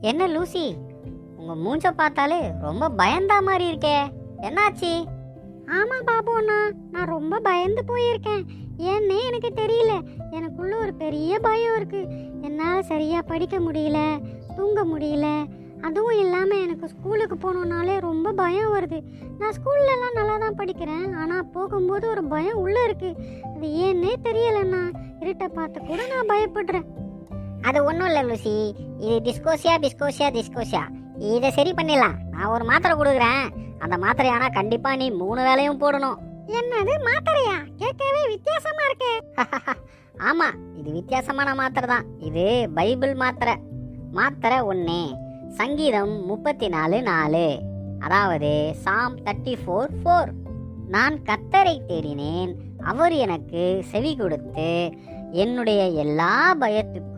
என்ன லூசி? உங்க மூஞ்ச பார்த்தாலே ரொம்ப பயந்தா மாதிரி இருக்கே. என்னாச்சு? ஆமா பாபு நான் ரொம்ப பயந்து போயிருக்கேன். ஏன்னே எனக்கு தெரியல. எனக்குள்ள ஒரு பெரிய பயம் இருக்கு. என்னால் சரியா படிக்க முடியல தூங்க முடியல. அதுவும் இல்லாமல் எனக்கு ஸ்கூலுக்கு போகணுன்னாலே ரொம்ப பயம் வருது. நான் ஸ்கூல்லலாம் நல்லா தான் படிக்கிறேன். ஆனால் போகும்போது ஒரு பயம் உள்ளே இருக்குது அது ஏன்னே தெரியலண்ணா. இருட்டை பார்த்து கூட நான் பயப்படுறேன். அது ஒன்றும் இல்லை லூசி. இது டிஸ்கோசியா பிஸ்கோசியா டிஸ்கோசியா இதை சரி பண்ணிடலாம். நான் ஒரு மாத்திரை கொடுக்குறேன். அந்த மாத்திரை ஆனால் கண்டிப்பாக நீ மூணு வேளையும் போடணும். என்னது மாத்திரையா? கேட்கவே வித்தியாசமா இருக்கே. ஆமா இது வித்தியாசமான மாத்திரை தான். இது பைபிள் மாத்திரை. மாத்திரை ஒன்று சங்கீதம் முப்பத்தி நாலு. நாலு அதாவது சாம் தேர்ட்டி ஃபோர் ஃபோர் நான் கத்தரை தேடினேன். அவர் எனக்கு செவி கொடுத்து என்னுடைய எல்லா பயத்துக்கும்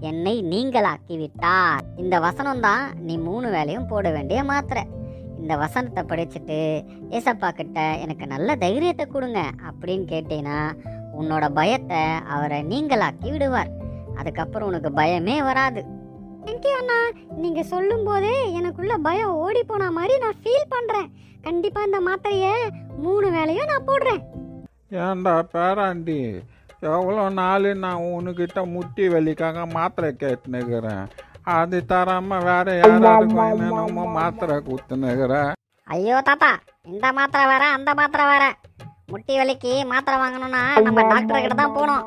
என்னை நீங்களாக்கிவிட்டார். இந்த வசனம் தான் நீ மூணு வேலையும் போட வேண்டிய மாத்திரை. இந்த வசனத்தை படிச்சுட்டு ஏசப்பா கிட்ட எனக்கு நல்ல தைரியத்தை கொடுங்க அப்படின்னு கேட்டீங்கன்னா உன்னோட பயத்தை அவரை நீங்களாக்கி விடுவார். அதுக்கப்புறம் உனக்கு பயமே வராது. தேங்க்யூ அண்ணா. நீங்க சொல்லும் போதே எனக்குள்ள பயம் ஓடி போன மாதிரி நான் ஃபீல் பண்றேன். கண்டிப்பா இந்த மாத்திரைய மூணு வேலையும் நான் போடுறேன். ஏன்டா பேராண்டி? எவ்வளோ நாள் நான் உன்கிட்ட முட்டி வலிக்காக மாத்திரை கேட்டுனுக்கிறேன்? அது தராம வேற யாராவது என்னென்னமோ மாத்திரை குத்துனுக்கிற ஐயோ தாத்தா இந்த மாத்திரை வேற அந்த மாத்திரை வேற. முட்டி வலிக்கு மாத்திரை வாங்கணும்னா நம்ம டாக்டர் கிட்ட தான் போகணும்.